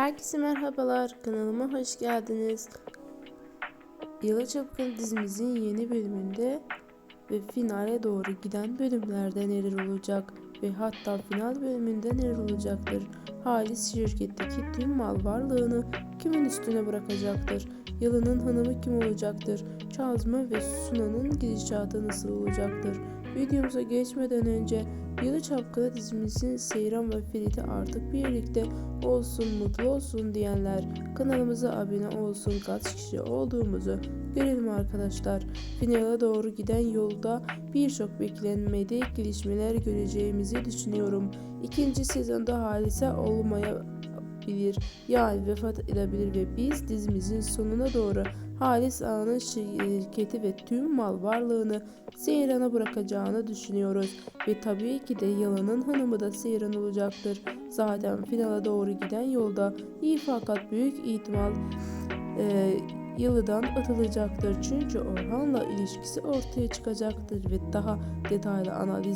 Herkese merhabalar, kanalıma hoş geldiniz. Yalı Çapkın dizimizin yeni bölümünde ve finale doğru giden bölümlerde neler olacak ve hatta final bölümünde neler olacaktır? Halis şirketteki tüm mal varlığını kimin üstüne bırakacaktır? Yalı'nın hanımı kim olacaktır? Çazma ve Suna'nın gidişatı nasıl olacaktır? Videomuza geçmeden önce Yalı Çapkını dizimizin Seyran ve Ferit'i artık birlikte olsun mutlu olsun diyenler kanalımıza abone olsun kaç kişi olduğumuzu görelim arkadaşlar. Finale doğru giden yolda birçok beklenmedik gelişmeler göreceğimizi düşünüyorum. İkinci sezonda Halise olmayabilir yani vefat edebilir ve biz dizimizin sonuna doğru Halis Ağa'nın şirketi ve tüm mal varlığını Seyran'a bırakacağını düşünüyoruz. Ve tabii ki de Yalan'ın hanımı da Seyran olacaktır. Zaten finale doğru giden yolda iyi fakat büyük ihtimal e, Yalı'dan atılacaktır. Çünkü Orhan'la ilişkisi ortaya çıkacaktır ve daha detaylı analiz